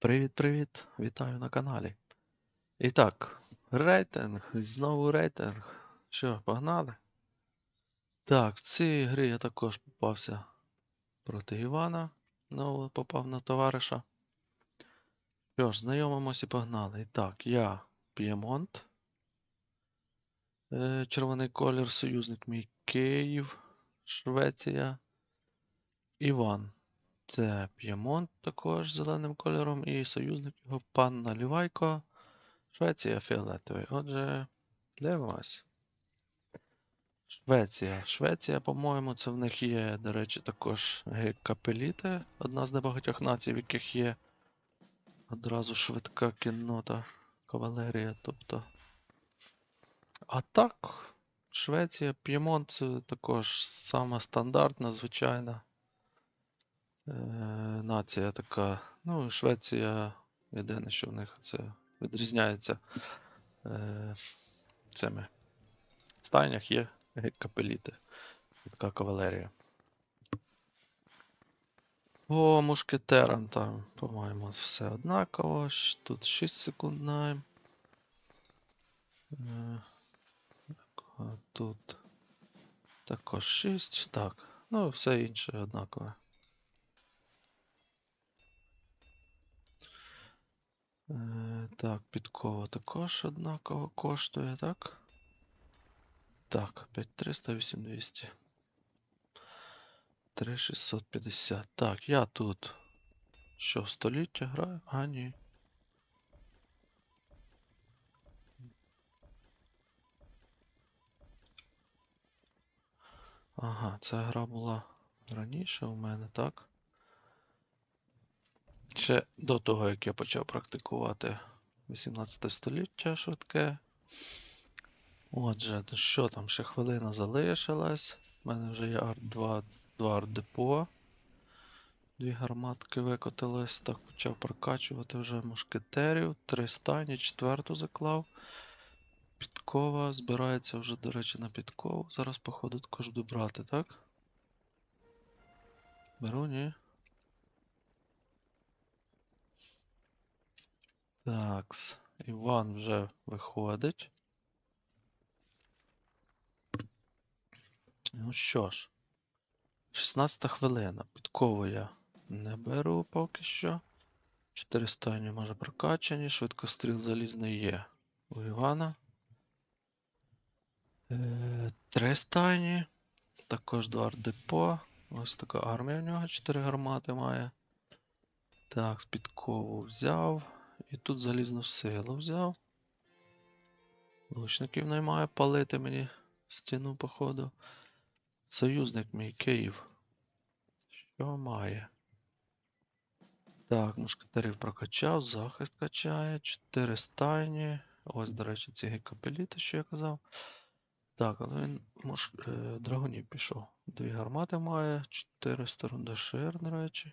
Привіт-привіт! Вітаю на каналі. І так, рейтинг, знову рейтинг. Що, погнали? Так, в цій грі я також попався проти Івана. Знову попав на товариша. Що ж, знайомимось і погнали. І так, я П'ємонт. Е, Червоний колір, союзник мій Київ, Швеція. Іван. Це П'ємонт також зеленим кольором, і союзник його пан Налівайко. Швеція фіолетовий. Отже, дивимось. Швеція. Швеція, по-моєму, це в них є, до речі, також геккапеліти, одна з небагатьох націй, в яких є одразу швидка кіннота, кавалерія. Тобто. А так, Швеція, П'ємонт це також сама стандартна, звичайна. Е, нація така. Ну, Швеція єдине, що в них це відрізняється е, цими в стайнях є капеліти. Така кавалерія. По мушкетерам там, по-моєму, все однаково. Тут 6 секунд найм. Е, Тут також 6. Так. Ну, все інше однакове. Так, підкова також однаково коштує, так? Так, 5300, 8200. 3650. Так, я тут. Що, століття граю? А, ні. Ага, ця гра була раніше у мене, так? Ще до того, як я почав практикувати 18 століття швидке. Отже, що там, ще хвилина залишилась. У мене вже є арт 2, 2 арт-депо. Дві гарматки викотились. Так, почав прокачувати вже мушкетерів. Три стані, четверту заклав. Підкова. Збирається вже, до речі, на підкову. Зараз, походу, також буду брати, так? Беру, ні. Такс. Іван вже виходить. Ну що ж, 16 хвилина. Підкову я не беру поки що. 4 стані може прокачані, швидкостріл залізний є у Івана. Е, Три стайні. Також два депо. Ось така армія в нього, 4 гармати має. Так, підкову взяв. І тут залізну силу взяв. Лучників наймає палити мені стіну, походу. Союзник мій Київ. Що має? Так, мушкетерів прокачав, захист качає, 4 стайні. Ось, до речі, ці гекапеліти, що я казав. Так, але він муш... е, драгунів пішов. Дві гармати має, 400 рундашир, до речі.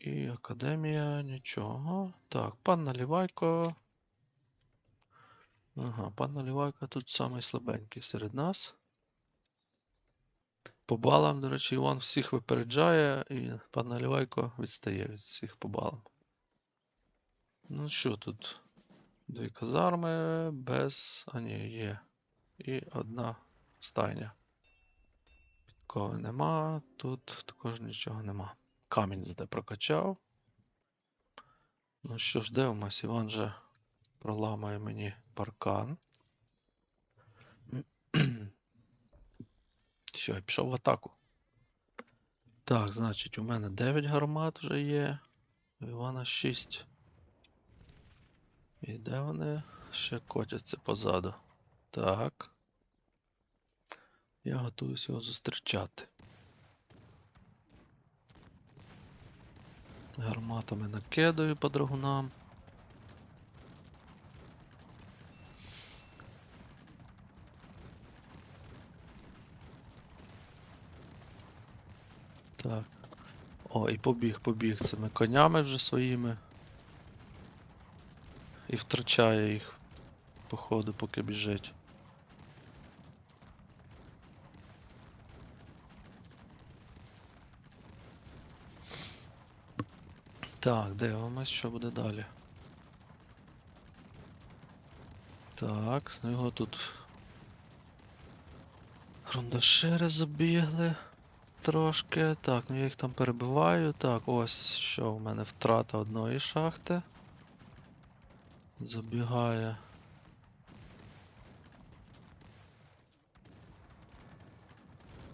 І академія, нічого. Так, пан Налівайко. Ага, пан Налівайко тут самий слабенький серед нас. По балам, до речі, Іван всіх випереджає, і пан Налівайко відстає від всіх по балам. Ну що тут? Дві казарми без. А ні, є. І одна стайня. Підкови нема, тут також нічого нема. Камінь зате прокачав. Ну що ж, дивимось, Іван же проламує мені паркан. Все, я пішов в атаку. Так, значить, у мене 9 гармат вже є. У Івана 6. І де вони ще котяться позаду? Так. Я готуюсь його зустрічати. Гарматами накидаю по драгунам. Так. О, і побіг, побіг цими конями вже своїми. І втрачає їх по ходу, поки біжить. Так, дивимось, що буде далі. Так, ну його тут. Рундашери забігли трошки. Так, ну я їх там перебиваю. Так, ось що в мене втрата одної шахти. Забігає.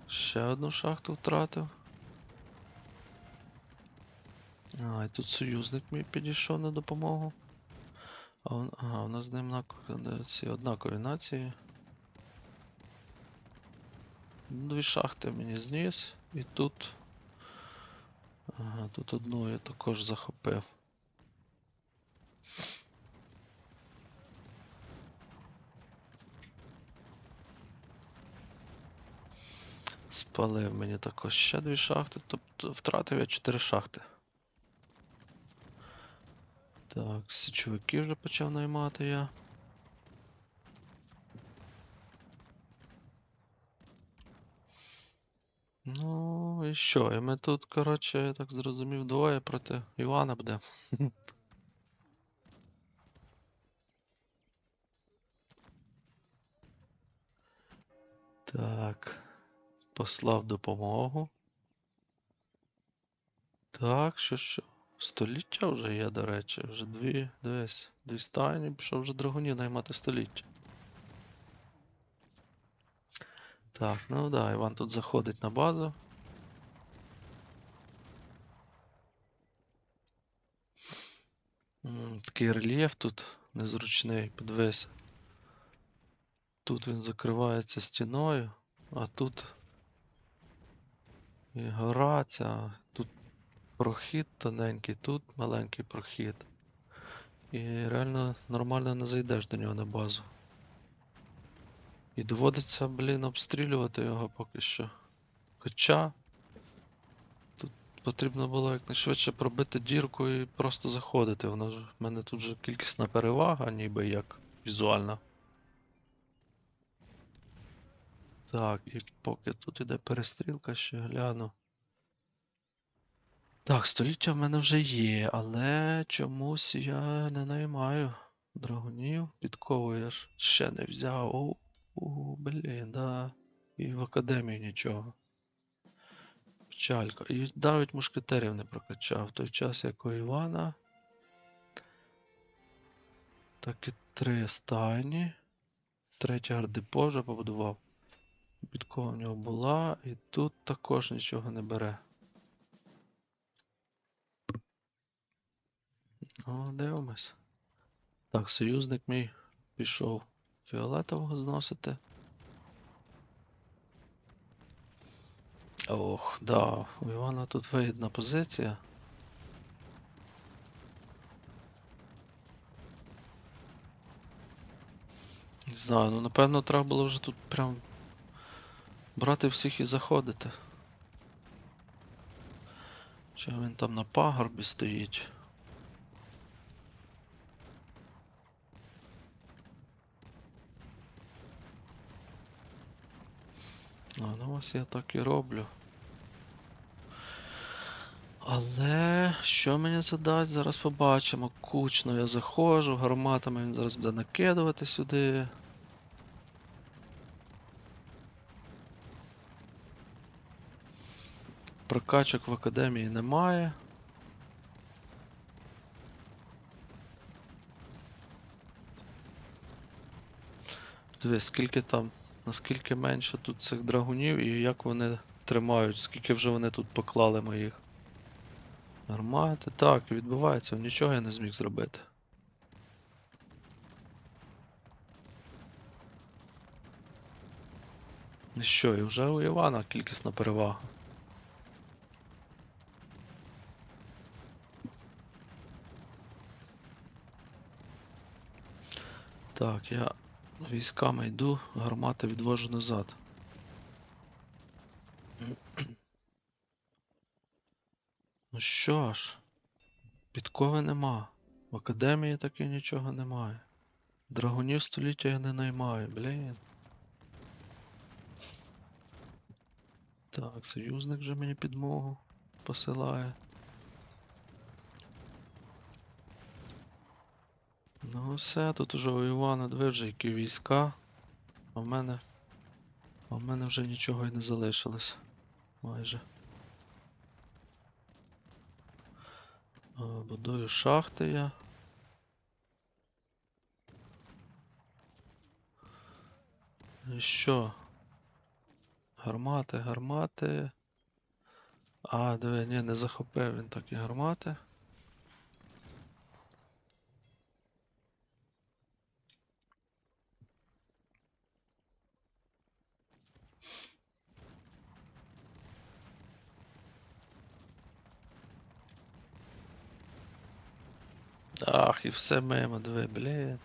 Ще одну шахту втратив. А, і тут союзник мій підійшов на допомогу. А, ага, у нас з ним ці однакові нації. Дві шахти мені зніс, і тут. Ага, тут одну я також захопив. Спалив мені також ще дві шахти, тобто втратив я чотири шахти. Так, січовики вже почав наймати я. Ну і що? І ми тут, коротше, я так зрозумів, двоє проти Івана буде. Так. Послав допомогу. Так, що що? Століття вже є, до речі, вже дві, дивись, дві стайні, пішов вже драгунів наймати століття. Так, ну да, Іван тут заходить на базу. Такий рельєф тут незручний, подивись. Тут він закривається стіною, а тут і гора ця, тут прохід тоненький, тут маленький прохід. І реально нормально не зайдеш до нього на базу. І доводиться, блін, обстрілювати його поки що. Хоча тут потрібно було якнайшвидше пробити дірку і просто заходити. Воно ж в мене тут вже кількісна перевага, ніби як візуальна. Так, і поки тут іде перестрілка, ще гляну. Так, століття в мене вже є, але чомусь я не наймаю драгунів. Підкову ж ще не взяв. О, о, блін, да. І в академії нічого. Печалька. І навіть мушкетерів не прокачав. В той час, як у Івана. Так і три стайні. Третя гардепо вже побудував. Підкова в нього була, і тут також нічого не бере. О, дивимось. Так, союзник мій пішов фіолетового зносити. Ох, да, у Івана тут вигідна позиція. Не знаю, ну напевно треба було вже тут прям брати всіх і заходити. Чи він там на пагорбі стоїть? А, ну ось я так і роблю. Але що мені задасть, зараз побачимо. Кучно я заходжу, гарматами він зараз буде накидувати сюди. Прокачок в академії немає. Дивись, скільки там, наскільки менше тут цих драгунів і як вони тримають, скільки вже вони тут поклали моїх. Гармати. Так, відбувається, нічого я не зміг зробити. І що, і вже у Івана кількісна перевага. Так, я військами йду, гармати відвожу назад. Ну що ж, підкови нема. В академії таки нічого немає. Драгунів століття я не наймаю, блін. Так, союзник вже мені підмогу посилає. Ну все, тут уже у Івана які війська. А в мене. А в мене вже нічого і не залишилось. Майже. Будую шахти я. І що? Гармати, гармати. А, диви, ні, не захопив він так і гармати. Ах, і все мимо, диви, блін.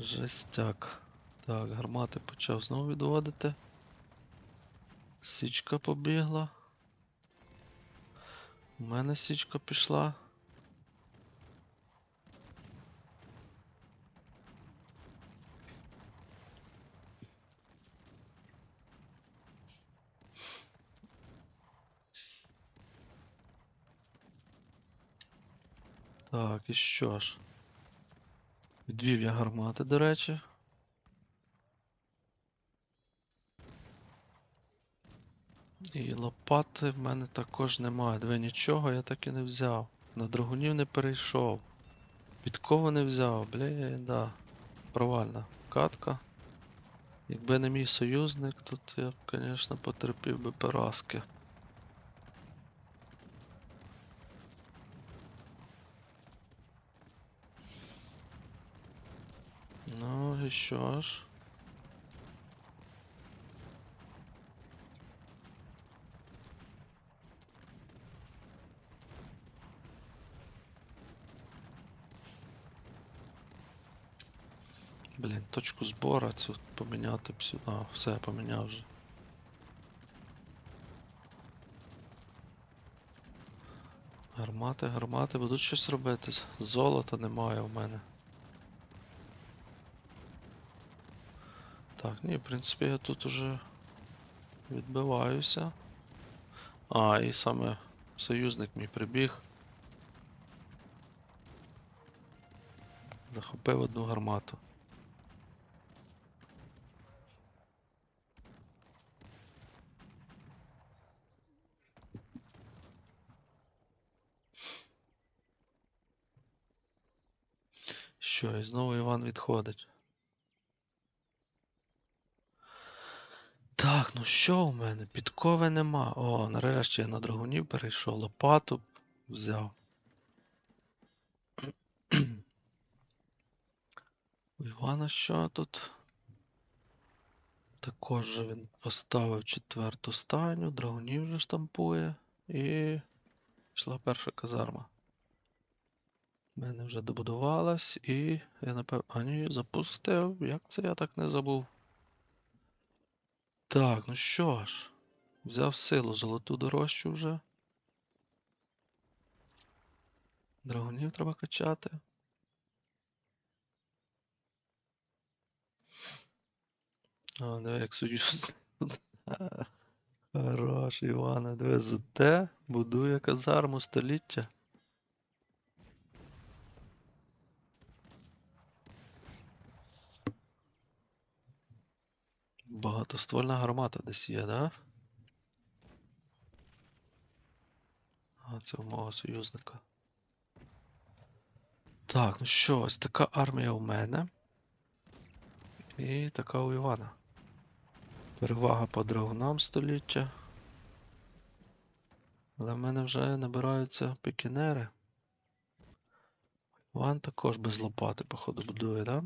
Жестяк. Так, гармати почав знову відводити. Січка побігла. У мене січка пішла. Так, і що ж? Відвів я гармати, до речі. І лопати в мене також немає. Диви, нічого я так і не взяв. На драгунів не перейшов. Підкову не взяв, блін, да. Провальна катка. Якби не мій союзник, тут я б, звісно, потерпів би поразки. І що ж? Блін, точку збору цю поміняти б сюди. А, все, поміняв вже. Гармати, гармати, будуть щось робити. Золота немає в мене. Так, ні, в принципі, я тут уже відбиваюся. А, і саме союзник мій прибіг. Захопив одну гармату. Що, і знову Іван відходить. Так, ну що у мене? Підкови нема. О, нарешті я на драгунів перейшов, лопату взяв. У Івана що тут? Також він поставив четверту стайню, драгунів вже штампує і пішла перша казарма. У мене вже добудувалась і я напевно. А ні, запустив. Як це я так не забув? Так, ну що ж, взяв силу золоту дорожчу вже. Драгунів треба качати. А, диви, як союз. Хорош, Івана, диви, зате будує казарму століття. Багатоствольна гармата десь є, да? А, це у мого союзника. Так, ну що, ось така армія у мене. І така у Івана. Перевага по драгунам століття. Але в мене вже набираються пікінери. Іван також без лопати, походу, будує, да?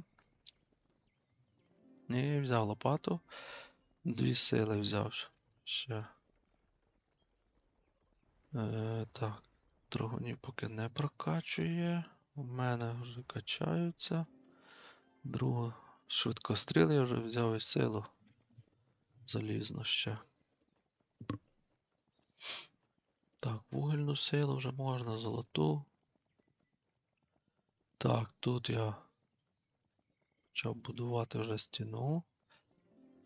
Ні, взяв лопату. Дві сили взяв ще. Е, так, драгунів поки не прокачує. У мене вже качаються. Другу швидкостріл я вже взяв і силу. Залізно ще. Так, вугільну силу вже можна, золоту. Так, тут я почав будувати вже стіну.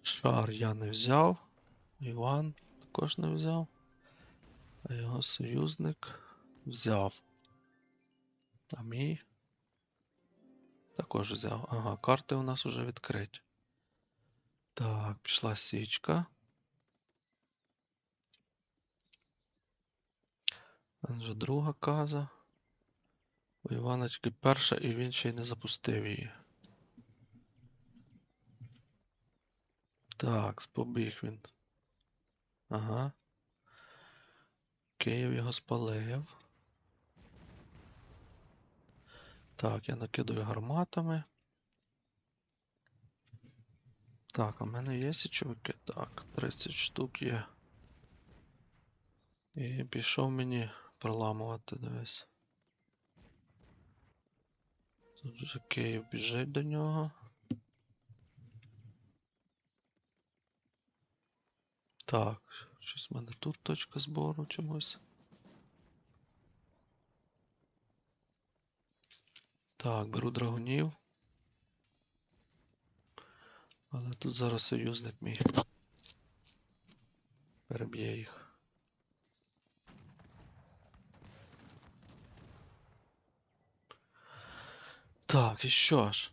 Шар я не взяв. Іван також не взяв. А його союзник взяв. А мій Також взяв. Ага, карти у нас вже відкриті. Так, пішла січка. Вже друга каза. У Іваночки перша, і він ще й не запустив її. Так, побіг він. Ага. Київ його спалив. Так, я накидаю гарматами. Так, в мене є січовики? Так, 30 штук є. І пішов мені проламувати, дивись. Тут вже Київ біжить до нього. Так, щось в мене тут точка збору чомусь. Так, беру драгунів. Але тут зараз союзник мій. Переб'є їх. Так, і що ж?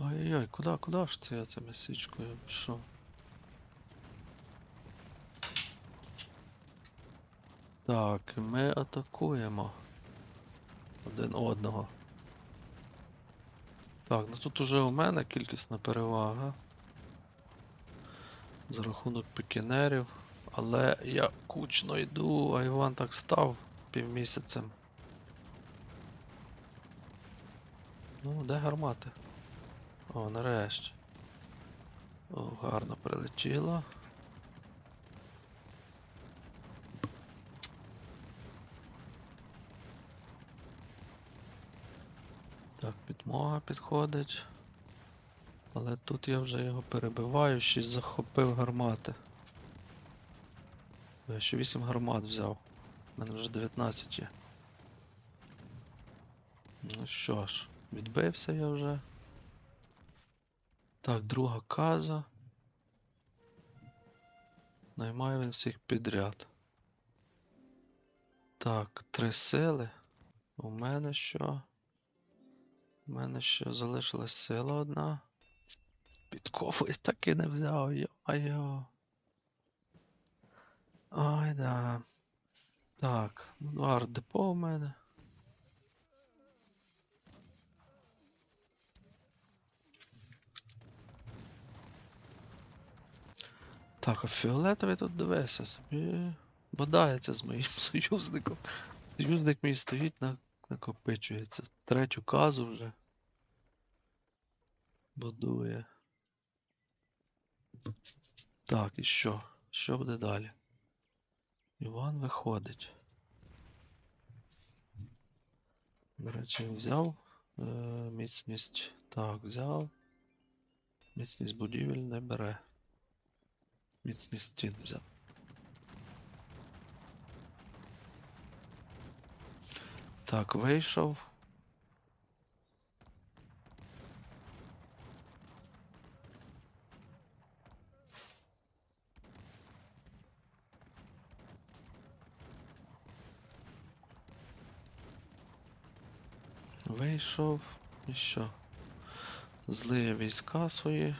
Ой-ой-ой, куди, куди ж це я цими січкою пішов? Так, ми атакуємо один одного. Так, ну тут уже у мене кількісна перевага. За рахунок пікінерів. Але я кучно йду, а Іван так став півмісяцем. Ну, де гармати? О, нарешті. О, гарно прилетіло. Так, підмога підходить. Але тут я вже його перебиваю, ще захопив гармати. Я ще 8 гармат взяв. У мене вже 19 є. Ну що ж, відбився я вже. Так, друга каза. Наймаю він всіх підряд. Так, три сили. У мене що? У мене ще залишилась сила одна. Підкову я так і не взяв, йо-майо. Ой, да. Так, ну, два ардепо у мене. Так, а фіолетовий тут дивися собі. Бодається з моїм союзником. Союзник мій стоїть на накопичується. Третю казу вже. Будує. Так, і що? Що буде далі? Іван виходить. До речі, взяв е, міцність. Так, взяв. Міцність будівель не бере. Міцність стін взяв. Так, вийшов. Вийшов. І що? Злиє війська свої.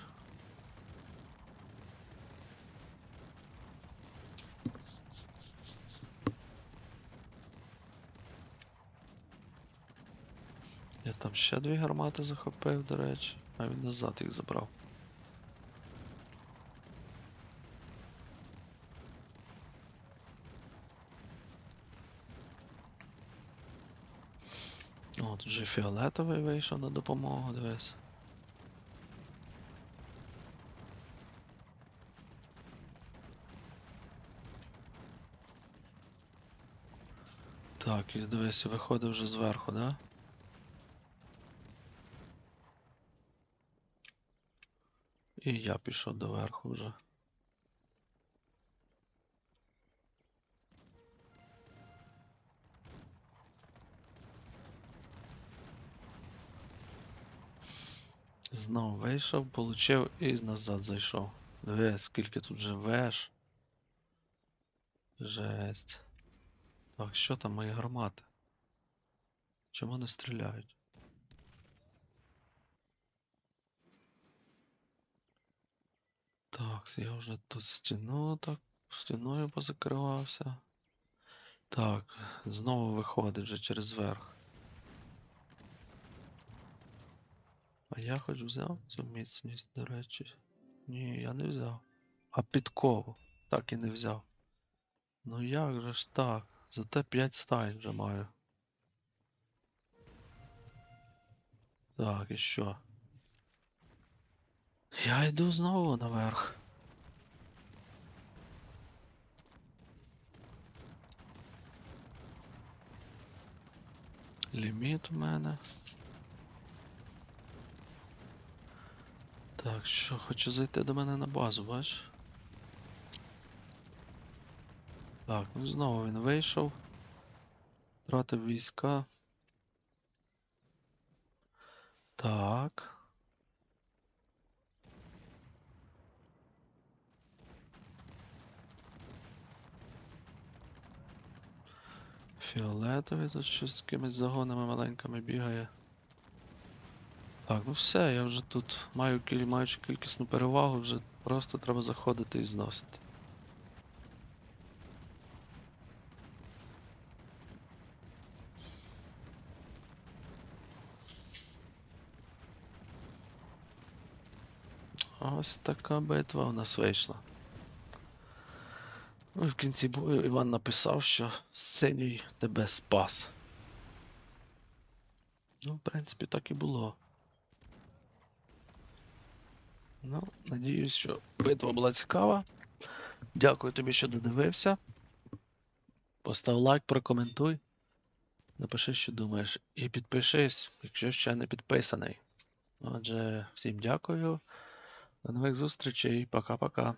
Я там ще дві гармати захопив, до речі, а він назад їх забрав. О, тут вже фіолетовий вийшов на допомогу, дивись. Так, і дивись, виходить вже зверху, да? І я пішов доверху вже. Знову вийшов, получив і назад зайшов. Диви, скільки тут вже веж. Жесть. Так, що там мої гармати? Чому не стріляють? Так, я вже тут стіну так стіною позакривався. Так, знову виходить вже через верх. А я хоч взяв цю міцність, до речі. Ні, я не взяв. А підкову так і не взяв. Ну як же ж так? Зате 5 стайн вже маю. Так, і що? Я йду знову наверх. Ліміт у мене. Так, що, хочу зайти до мене на базу, бач? Так, ну знову він вийшов. Втратив війська. Так. Фіолетовий тут щось з якимись загонами маленькими бігає. Так, ну все, я вже тут маю маючи кількісну перевагу, вже просто треба заходити і зносити. Ось така битва у нас вийшла. Ну, і в кінці бою Іван написав, що синій тебе спас. Ну, в принципі, так і було. Ну, надіюсь, що битва була цікава. Дякую тобі, що додивився. Постав лайк, прокоментуй. Напиши, що думаєш. І підпишись, якщо ще не підписаний. Отже, всім дякую. До нових зустрічей. Пока-пока.